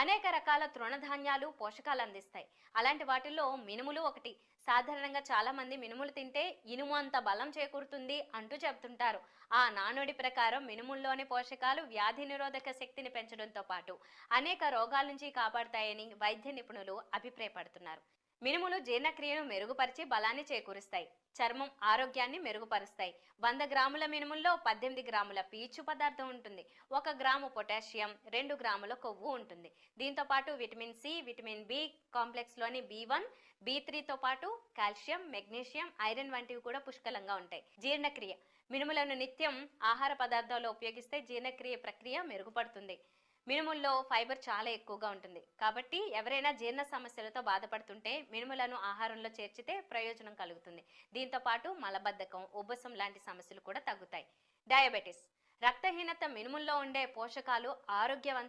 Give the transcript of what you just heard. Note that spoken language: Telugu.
అనేక రకాల తృణధాన్యాలు పోషకాలు అందిస్తాయి. అలాంటి వాటిల్లో మినుములు ఒకటి. సాధారణంగా చాలామంది మినుములు తింటే ఇనుము అంత బలం చేకూరుతుంది అంటూ చెప్తుంటారు ఆ నానుడి ప్రకారం మినుముల్లోని పోషకాలు వ్యాధి నిరోధక శక్తిని పెంచడంతో పాటు అనేక రోగాల నుంచి కాపాడతాయని వైద్య నిపుణులు అభిప్రాయపడుతున్నారు. మినుములు జీర్ణక్రియను మెరుగుపరిచి బలాన్ని చేకూరుస్తాయి. చర్మం ఆరోగ్యాన్ని మెరుగుపరుస్తాయి. వంద గ్రాముల మినుముల్లో పద్దెనిమిది గ్రాముల పీచు పదార్థం ఉంటుంది. ఒక గ్రాము పొటాషియం రెండు గ్రాముల కొవ్వు ఉంటుంది. దీంతో పాటు విటమిన్ సి విటమిన్ బి కాంప్లెక్స్లోని బి వన్ బి త్రీతో పాటు కాల్షియం మెగ్నీషియం ఐరన్ వంటివి కూడా పుష్కలంగా ఉంటాయి. జీర్ణక్రియ. మినుములను నిత్యం ఆహార పదార్థాల్లో ఉపయోగిస్తే జీర్ణక్రియ ప్రక్రియ మెరుగుపడుతుంది. మినుముల్లో ఫైబర్ చాలా ఎక్కువగా ఉంటుంది. కాబట్టి ఎవరైనా జీర్ణ సమస్యలతో బాధపడుతుంటే మినుములను ఆహారంలో చేర్చితే ప్రయోజనం కలుగుతుంది. దీంతో పాటు మలబద్ధకం ఉబ్బసం లాంటి సమస్యలు కూడా తగ్గుతాయి. డయాబెటిస్ రక్తహీనత మినుముల్లో ఉండే పోషకాలు ఆరోగ్యవంత